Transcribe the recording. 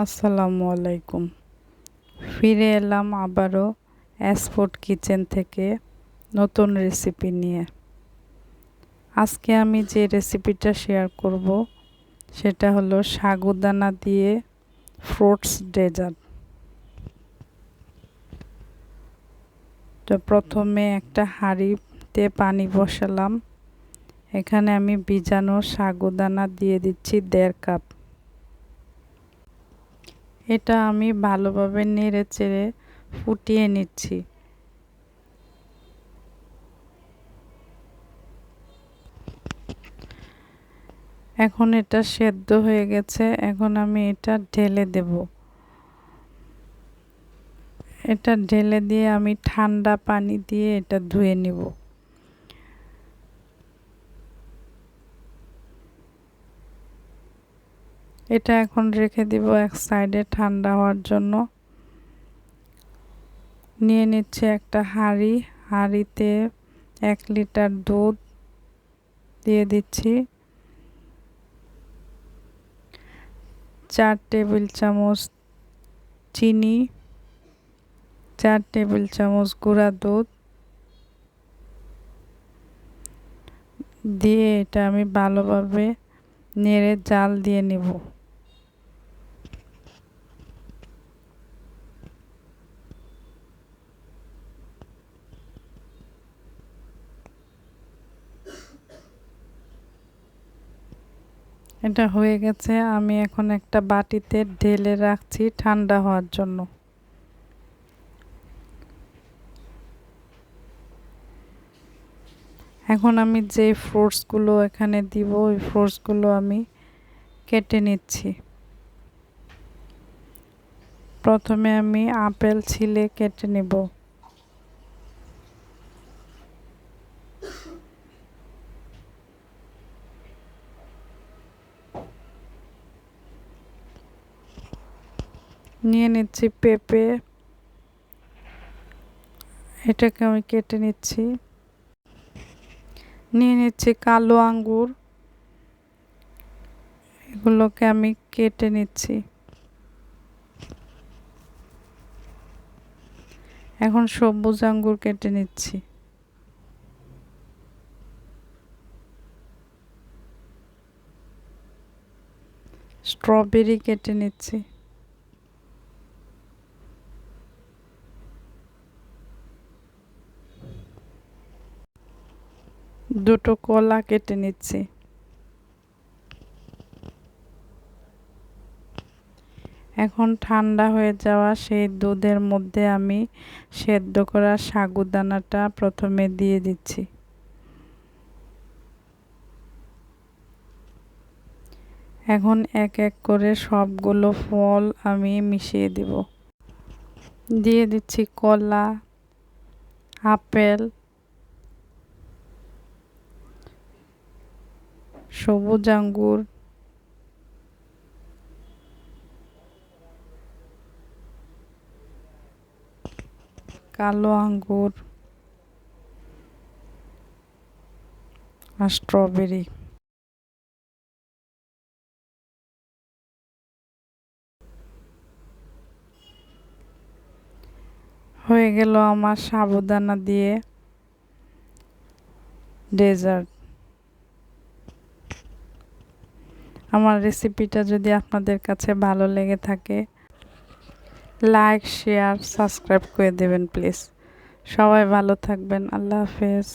আসসালামু আলাইকুম। ফিরে এলাম আবারও অ্যাসপোর্ট কিচেন থেকে নতুন রেসিপি নিয়ে। আজকে আমি যে রেসিপিটা শেয়ার করব, সেটা হলো সাগুদানা দিয়ে ফ্রুটস ডেজার্ট। তো প্রথমে একটা হাঁড়িতে পানি বসালাম। এখানে আমি বীজাণু সাগুদানা দিয়ে দিচ্ছি দেড় কাপ। এটা আমি ভালোভাবে নেড়ে চেড়ে ফুটিয়ে নিচ্ছি। এখন এটা সেদ্ধ হয়ে গেছে, এখন আমি এটা ঢেলে দেব। এটা ঢেলে দিয়ে আমি ঠান্ডা পানি দিয়ে এটা ধুয়ে নিব। এটা এখন রেখে দিব এক সাইডে ঠান্ডা হওয়ার জন্য। নিয়ে নিচ্ছে একটা হাঁড়ি। হাঁড়িতে এক লিটার দুধ দিয়ে দিচ্ছি। চার টেবিল চামচ চিনি। চার টেবিল চামচ গুঁড়া দুধ। দিয়ে এটা আমি ভালোভাবে নেড়ে জাল দিয়ে নিব। এটা হয়ে গেছে, আমি এখন একটা বাটিতে ঢেলে রাখছি ঠান্ডা হওয়ার জন্য। এখন আমি যে ফ্রুটসগুলো এখানে দিব, ওই ফ্রুটসগুলো আমি কেটে নিচ্ছি। প্রথমে আমি আপেল ছিলে কেটে নেব। নিয়ে নিচ্ছি পেঁপে। এটাকে আমি কেটে নিচ্ছি। নিয়ে নিচ্ছি কালো আঙ্গুর। এগুলোকে আমি কেটে নিচ্ছি। এখন সবুজ আঙ্গুর কেটে নিচ্ছি। স্ট্রবেরি কেটে নিচ্ছি। দুটো কলা কেটে নিচ্ছি। এখন ঠান্ডা হয়ে যাওয়া সেই দুধের মধ্যে আমি সেদ্ধ করা সাগুদানাটা প্রথমে দিয়ে দিচ্ছি। এখন এক এক করে সবগুলো ফল আমি মিশিয়ে দিব। দিয়ে দিচ্ছি কলা, আপেল সবুজ আঙ্গুর। কালো আঙ্গুর। আর স্ট্রবেরি হয়ে গেল আমার সাবুদানা দিয়ে ডেজার্ট আমার রেসিপিটা যদি আপনাদের কাছে ভালো লেগে থাকে লাইক শেয়ার সাবস্ক্রাইব করে দেবেন প্লিজ সবাই ভালো থাকবেন, আল্লাহ হাফেজ।